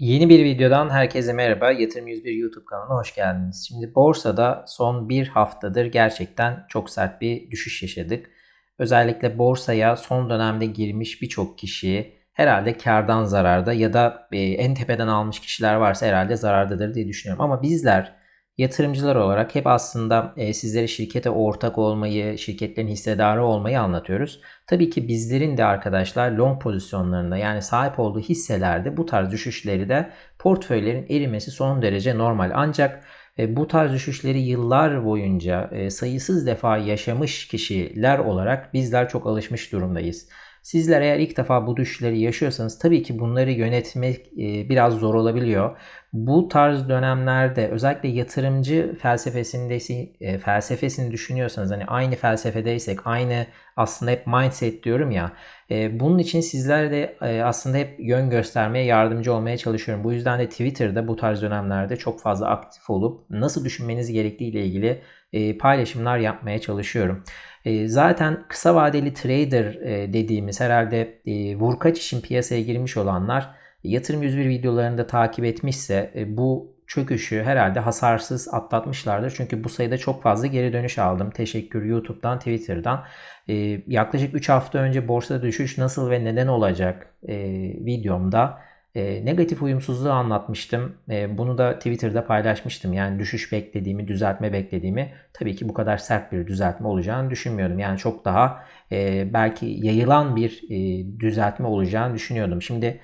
Yeni bir videodan herkese merhaba. Yatırım 101 YouTube kanalına hoş geldiniz. Şimdi borsada son bir haftadır gerçekten çok sert bir düşüş yaşadık. Özellikle borsaya son dönemde girmiş birçok kişi herhalde kardan zararda ya da e, en tepeden almış kişiler varsa herhalde zarardadır diye düşünüyorum. Ama bizler yatırımcılar olarak hep aslında e, sizlere şirkete ortak olmayı, şirketlerin hissedarı olmayı anlatıyoruz. Tabii ki bizlerin de arkadaşlar long pozisyonlarında yani sahip olduğu hisselerde bu tarz düşüşleri de portföylerin erimesi son derece normal. Ancak e, bu tarz düşüşleri yıllar boyunca e, sayısız defa yaşamış kişiler olarak bizler çok alışmış durumdayız. Sizler eğer ilk defa bu düşüşleri yaşıyorsanız tabii ki bunları yönetmek e, biraz zor olabiliyor. Bu tarz dönemlerde özellikle yatırımcı felsefesindesi e, felsefesini düşünüyorsanız hani aynı felsefedeysek aynı aslında hep mindset diyorum ya e, bunun için sizler de aslında hep yön göstermeye yardımcı olmaya çalışıyorum. Bu yüzden de Twitter'da bu tarz dönemlerde çok fazla aktif olup nasıl düşünmeniz gerektiği ile ilgili paylaşımlar yapmaya çalışıyorum. E, zaten kısa vadeli trader e, dediğimiz herhalde e, vurkaç için piyasaya girmiş olanlar yatırım 101 videolarında takip etmişse bu çöküşü herhalde hasarsız atlatmışlardır. Çünkü bu sayıda çok fazla geri dönüş aldım. Teşekkür YouTube'dan, Twitter'dan. yaklaşık 3 hafta önce borsada düşüş nasıl ve neden olacak videomda e, negatif uyumsuzluğu anlatmıştım. E, bunu da Twitter'da paylaşmıştım. Yani düşüş beklediğimi, düzeltme beklediğimi tabii ki bu kadar sert bir düzeltme olacağını düşünmüyordum. Yani çok daha e, belki yayılan bir e, düzeltme olacağını düşünüyordum. Şimdi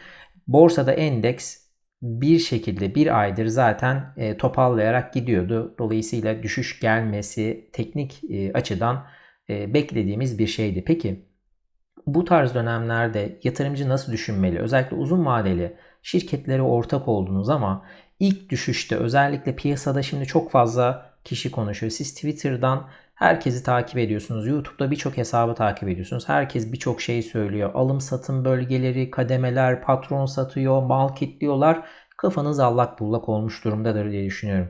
borsada endeks bir şekilde bir aydır zaten e, topallayarak gidiyordu. Dolayısıyla düşüş gelmesi teknik e, açıdan e, beklediğimiz bir şeydi. Peki bu tarz dönemlerde yatırımcı nasıl düşünmeli? Özellikle uzun vadeli şirketlere ortak oldunuz ama ilk düşüşte özellikle piyasada şimdi çok fazla kişi konuşuyor. Siz Twitter'dan herkesi takip ediyorsunuz. YouTube'da birçok hesabı takip ediyorsunuz. Herkes birçok şey söylüyor. Alım satım bölgeleri, kademeler, patron satıyor, mal kitliyorlar. Kafanız allak bullak olmuş durumdadır diye düşünüyorum.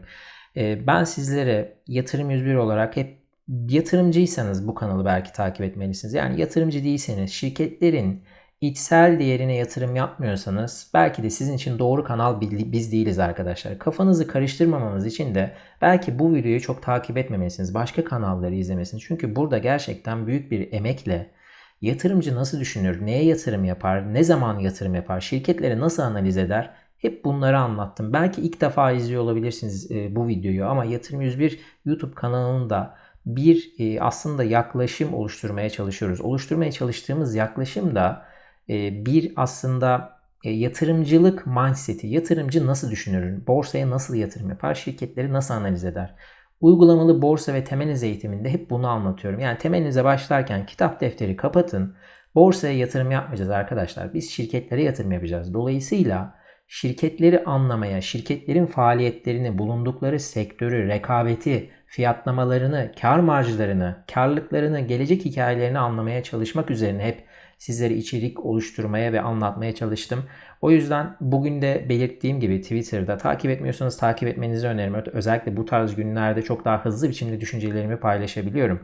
Ee, ben sizlere yatırım 101 olarak hep yatırımcıysanız bu kanalı belki takip etmelisiniz. Yani yatırımcı değilseniz şirketlerin içsel değerine yatırım yapmıyorsanız belki de sizin için doğru kanal biz değiliz arkadaşlar. Kafanızı karıştırmamamız için de belki bu videoyu çok takip etmemelisiniz. Başka kanalları izlemesiniz. Çünkü burada gerçekten büyük bir emekle yatırımcı nasıl düşünür, neye yatırım yapar, ne zaman yatırım yapar, şirketleri nasıl analiz eder hep bunları anlattım. Belki ilk defa izliyor olabilirsiniz bu videoyu ama Yatırım 101 YouTube kanalında bir e, aslında yaklaşım oluşturmaya çalışıyoruz. Oluşturmaya çalıştığımız yaklaşım da e, bir aslında e, yatırımcılık mindseti. Yatırımcı nasıl düşünür? Borsaya nasıl yatırım yapar? Şirketleri nasıl analiz eder? Uygulamalı borsa ve temel eğitiminde hep bunu anlatıyorum. Yani temelize başlarken kitap defteri kapatın. Borsaya yatırım yapmayacağız arkadaşlar. Biz şirketlere yatırım yapacağız. Dolayısıyla şirketleri anlamaya, şirketlerin faaliyetlerini, bulundukları sektörü, rekabeti, fiyatlamalarını, kar marjlarını, karlılıklarını, gelecek hikayelerini anlamaya çalışmak üzerine hep sizlere içerik oluşturmaya ve anlatmaya çalıştım. O yüzden bugün de belirttiğim gibi Twitter'da takip etmiyorsanız takip etmenizi öneririm. Özellikle bu tarz günlerde çok daha hızlı biçimde düşüncelerimi paylaşabiliyorum.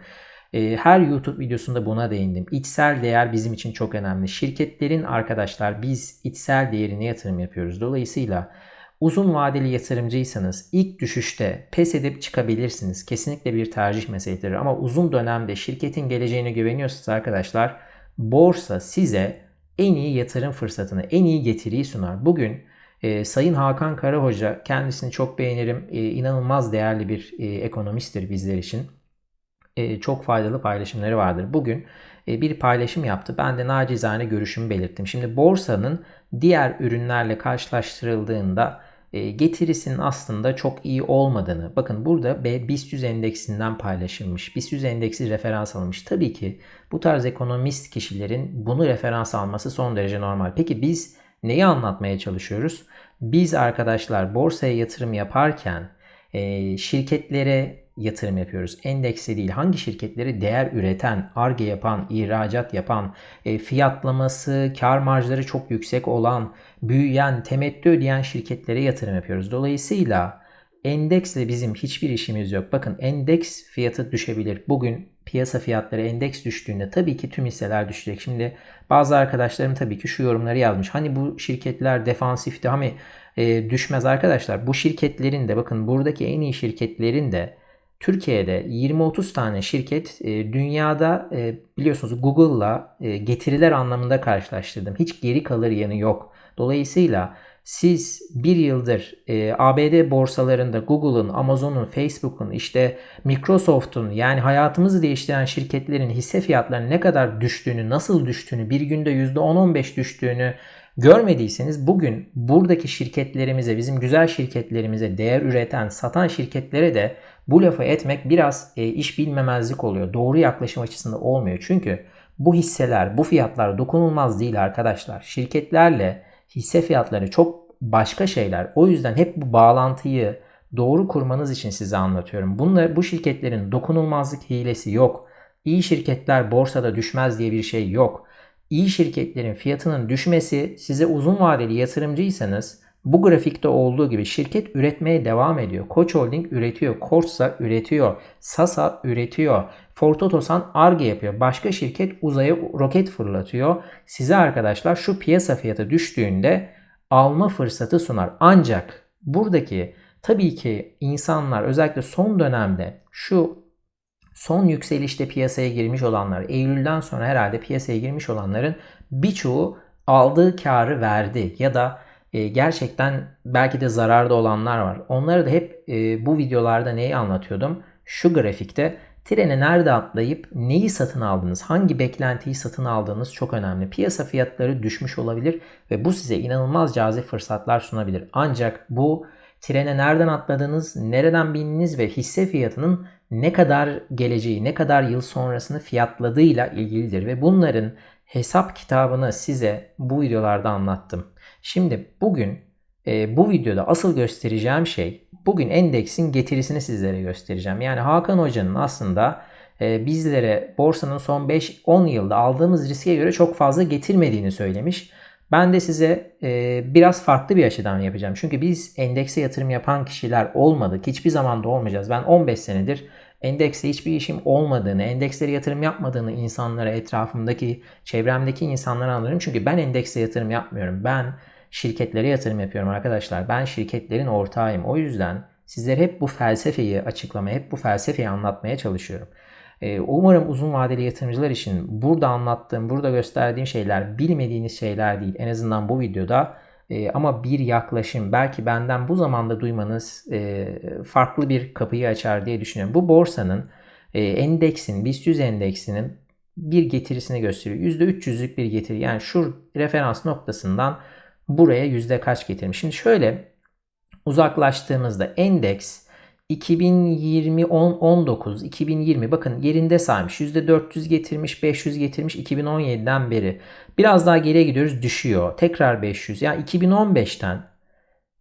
Ee, her YouTube videosunda buna değindim. İçsel değer bizim için çok önemli. Şirketlerin arkadaşlar biz içsel değerine yatırım yapıyoruz. Dolayısıyla uzun vadeli yatırımcıysanız ilk düşüşte pes edip çıkabilirsiniz. Kesinlikle bir tercih meselesidir. Ama uzun dönemde şirketin geleceğine güveniyorsanız arkadaşlar borsa size en iyi yatırım fırsatını, en iyi getiriyi sunar. Bugün e, Sayın Hakan Kara Hoca kendisini çok beğenirim. E, inanılmaz değerli bir e, ekonomisttir bizler için. E, çok faydalı paylaşımları vardır. Bugün e, bir paylaşım yaptı. Ben de nacizane görüşümü belirttim. Şimdi borsanın diğer ürünlerle karşılaştırıldığında getirisinin aslında çok iyi olmadığını. Bakın burada BIST 100 endeksinden paylaşılmış. BIST 100 endeksi referans alınmış. Tabii ki bu tarz ekonomist kişilerin bunu referans alması son derece normal. Peki biz neyi anlatmaya çalışıyoruz? Biz arkadaşlar borsaya yatırım yaparken e, şirketlere yatırım yapıyoruz. Endekse değil hangi şirketleri değer üreten, arge yapan, ihracat yapan, e, fiyatlaması, kar marjları çok yüksek olan, büyüyen, temettü ödeyen şirketlere yatırım yapıyoruz. Dolayısıyla endeksle bizim hiçbir işimiz yok. Bakın endeks fiyatı düşebilir. Bugün piyasa fiyatları endeks düştüğünde tabii ki tüm hisseler düşecek. Şimdi bazı arkadaşlarım tabii ki şu yorumları yazmış. Hani bu şirketler defansifti hani e, düşmez arkadaşlar. Bu şirketlerin de bakın buradaki en iyi şirketlerin de Türkiye'de 20-30 tane şirket e, dünyada e, biliyorsunuz Google'la e, getiriler anlamında karşılaştırdım. Hiç geri kalır yanı yok. Dolayısıyla siz bir yıldır ABD borsalarında Google'ın, Amazon'un, Facebook'un, işte Microsoft'un yani hayatımızı değiştiren şirketlerin hisse fiyatlarının ne kadar düştüğünü, nasıl düştüğünü, bir günde %10-15 düştüğünü görmediyseniz bugün buradaki şirketlerimize, bizim güzel şirketlerimize değer üreten, satan şirketlere de bu lafı etmek biraz e, iş bilmemezlik oluyor. Doğru yaklaşım açısında olmuyor. Çünkü bu hisseler, bu fiyatlar dokunulmaz değil arkadaşlar. Şirketlerle hisse fiyatları çok başka şeyler. O yüzden hep bu bağlantıyı doğru kurmanız için size anlatıyorum. Bunlar, bu şirketlerin dokunulmazlık hilesi yok. İyi şirketler borsada düşmez diye bir şey yok. İyi şirketlerin fiyatının düşmesi size uzun vadeli yatırımcıysanız bu grafikte olduğu gibi şirket üretmeye devam ediyor. Koç Holding üretiyor, Korsa üretiyor, Sasa üretiyor, Ford Otosan ARGE yapıyor. Başka şirket uzaya roket fırlatıyor. Size arkadaşlar şu piyasa fiyatı düştüğünde alma fırsatı sunar. Ancak buradaki tabii ki insanlar özellikle son dönemde şu son yükselişte piyasaya girmiş olanlar, Eylül'den sonra herhalde piyasaya girmiş olanların birçoğu aldığı karı verdi ya da e, gerçekten belki de zararda olanlar var. Onları da hep e, bu videolarda neyi anlatıyordum? Şu grafikte trene nerede atlayıp neyi satın aldınız, hangi beklentiyi satın aldığınız çok önemli. Piyasa fiyatları düşmüş olabilir ve bu size inanılmaz cazip fırsatlar sunabilir. Ancak bu trene nereden atladınız, nereden bindiniz ve hisse fiyatının ne kadar geleceği, ne kadar yıl sonrasını fiyatladığıyla ilgilidir ve bunların hesap kitabını size bu videolarda anlattım. Şimdi bugün e, bu videoda asıl göstereceğim şey bugün endeksin getirisini sizlere göstereceğim. Yani Hakan Hoca'nın aslında e, bizlere borsanın son 5-10 yılda aldığımız riske göre çok fazla getirmediğini söylemiş. Ben de size e, biraz farklı bir açıdan yapacağım. Çünkü biz endekse yatırım yapan kişiler olmadık. Hiçbir zaman da olmayacağız. Ben 15 senedir endekse hiçbir işim olmadığını, endekslere yatırım yapmadığını insanlara, etrafımdaki, çevremdeki insanlara anlarım. Çünkü ben endekse yatırım yapmıyorum. Ben şirketlere yatırım yapıyorum arkadaşlar. Ben şirketlerin ortağıyım. O yüzden sizlere hep bu felsefeyi açıklamaya, hep bu felsefeyi anlatmaya çalışıyorum. Ee, umarım uzun vadeli yatırımcılar için burada anlattığım, burada gösterdiğim şeyler bilmediğiniz şeyler değil. En azından bu videoda e, ama bir yaklaşım belki benden bu zamanda duymanız e, farklı bir kapıyı açar diye düşünüyorum. Bu borsanın e, endeksin, BIST 100 endeksinin bir getirisini gösteriyor. %300'lük bir getiri. Yani şu referans noktasından buraya yüzde kaç getirmiş. Şimdi şöyle uzaklaştığımızda endeks 2020 10, 19 2020 bakın yerinde saymış. %400 getirmiş, 500 getirmiş 2017'den beri. Biraz daha geriye gidiyoruz düşüyor. Tekrar 500. Yani 2015'ten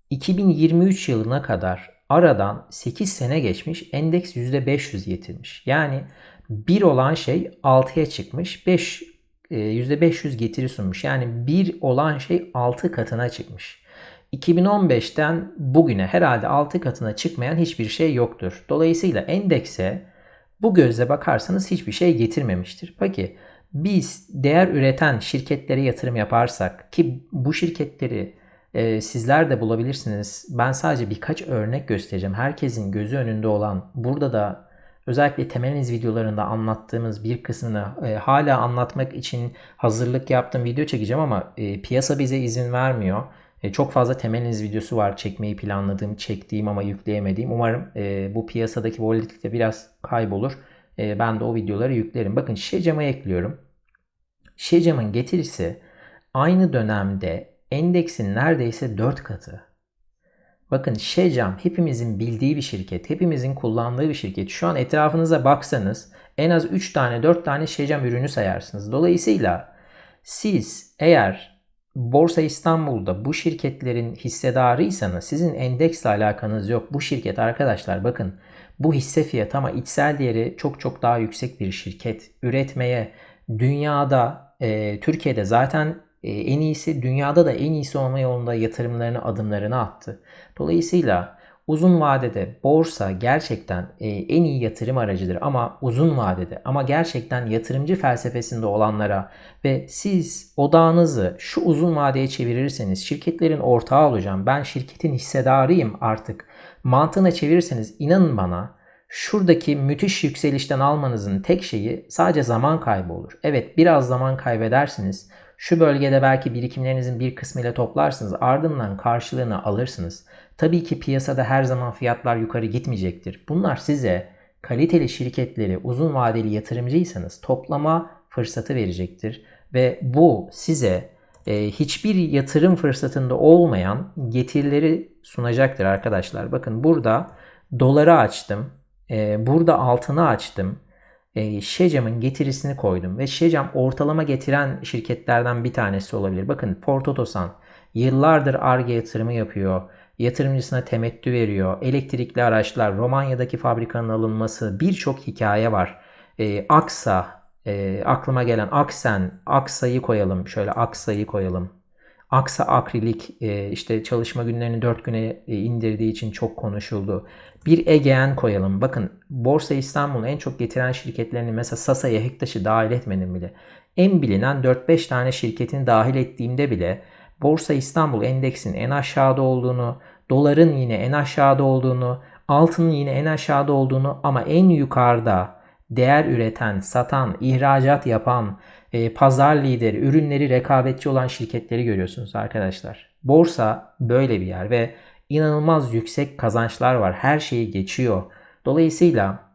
2023 yılına kadar aradan 8 sene geçmiş. Endeks %500 getirmiş. Yani 1 olan şey 6'ya çıkmış. 5 %500 e, getiri sunmuş. Yani 1 olan şey 6 katına çıkmış. 2015'ten bugüne herhalde 6 katına çıkmayan hiçbir şey yoktur. Dolayısıyla endekse bu gözle bakarsanız hiçbir şey getirmemiştir. Peki biz değer üreten şirketlere yatırım yaparsak ki bu şirketleri e, sizler de bulabilirsiniz. Ben sadece birkaç örnek göstereceğim. Herkesin gözü önünde olan burada da özellikle temeliz videolarında anlattığımız bir kısmını e, hala anlatmak için hazırlık yaptığım video çekeceğim ama e, piyasa bize izin vermiyor. E, çok fazla temeliz videosu var çekmeyi planladığım, çektiğim ama yükleyemediğim. Umarım e, bu piyasadaki volatilite biraz kaybolur. E, ben de o videoları yüklerim. Bakın Şecam'a ekliyorum. Şecam'ın getirisi aynı dönemde endeksin neredeyse 4 katı. Bakın Şecam hepimizin bildiği bir şirket, hepimizin kullandığı bir şirket. Şu an etrafınıza baksanız en az 3 tane 4 tane Şecam ürünü sayarsınız. Dolayısıyla siz eğer Borsa İstanbul'da bu şirketlerin hissedarıysanız sizin endeksle alakanız yok. Bu şirket arkadaşlar bakın bu hisse fiyatı ama içsel değeri çok çok daha yüksek bir şirket. Üretmeye dünyada, e, Türkiye'de zaten e, en iyisi, dünyada da en iyisi olma yolunda yatırımlarını, adımlarını attı. Dolayısıyla Uzun vadede borsa gerçekten e, en iyi yatırım aracıdır ama uzun vadede ama gerçekten yatırımcı felsefesinde olanlara ve siz odağınızı şu uzun vadeye çevirirseniz şirketlerin ortağı olacağım ben şirketin hissedarıyım artık mantığına çevirirseniz inanın bana şuradaki müthiş yükselişten almanızın tek şeyi sadece zaman kaybı olur. Evet biraz zaman kaybedersiniz. Şu bölgede belki birikimlerinizin bir kısmıyla toplarsınız ardından karşılığını alırsınız. Tabii ki piyasada her zaman fiyatlar yukarı gitmeyecektir. Bunlar size kaliteli şirketleri uzun vadeli yatırımcıysanız toplama fırsatı verecektir. Ve bu size e, hiçbir yatırım fırsatında olmayan getirileri sunacaktır arkadaşlar. Bakın burada doları açtım. E, burada altını açtım. E, Şecam'ın getirisini koydum. Ve Şecam ortalama getiren şirketlerden bir tanesi olabilir. Bakın Ford Otosan yıllardır ARGE yatırımı yapıyor yatırımcısına temettü veriyor. Elektrikli araçlar, Romanya'daki fabrikanın alınması birçok hikaye var. E, Aksa, e, aklıma gelen Aksen, Aksa'yı koyalım. Şöyle Aksa'yı koyalım. Aksa Akrilik e, işte çalışma günlerini 4 güne e, indirdiği için çok konuşuldu. Bir Egean koyalım. Bakın Borsa İstanbul'un en çok getiren şirketlerini mesela Sasa'ya Hektaş'ı dahil etmedim bile. En bilinen 4-5 tane şirketin dahil ettiğimde bile Borsa İstanbul endeksinin en aşağıda olduğunu, doların yine en aşağıda olduğunu, altının yine en aşağıda olduğunu ama en yukarıda değer üreten, satan, ihracat yapan, e, pazar lideri, ürünleri rekabetçi olan şirketleri görüyorsunuz arkadaşlar. Borsa böyle bir yer ve inanılmaz yüksek kazançlar var. Her şeyi geçiyor. Dolayısıyla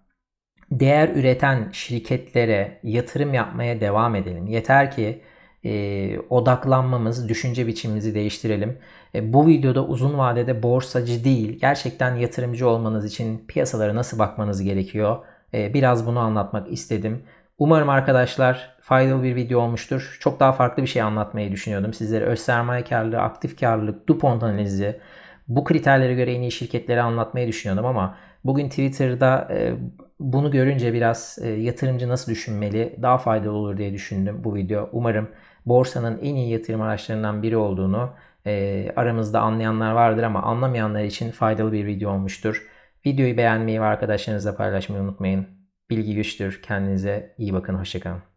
değer üreten şirketlere yatırım yapmaya devam edelim. Yeter ki e, odaklanmamız, düşünce biçimimizi değiştirelim. E, bu videoda uzun vadede borsacı değil, gerçekten yatırımcı olmanız için piyasalara nasıl bakmanız gerekiyor? E, biraz bunu anlatmak istedim. Umarım arkadaşlar faydalı bir video olmuştur. Çok daha farklı bir şey anlatmayı düşünüyordum. Sizlere öz sermaye karlılığı, aktif karlılık, DuPont analizi, bu kriterlere göre en iyi şirketleri anlatmayı düşünüyordum ama bugün Twitter'da e, bunu görünce biraz e, yatırımcı nasıl düşünmeli daha faydalı olur diye düşündüm bu video. Umarım borsanın en iyi yatırım araçlarından biri olduğunu e, aramızda anlayanlar vardır ama anlamayanlar için faydalı bir video olmuştur. Videoyu beğenmeyi ve arkadaşlarınızla paylaşmayı unutmayın. Bilgi güçtür. Kendinize iyi bakın. Hoşçakalın.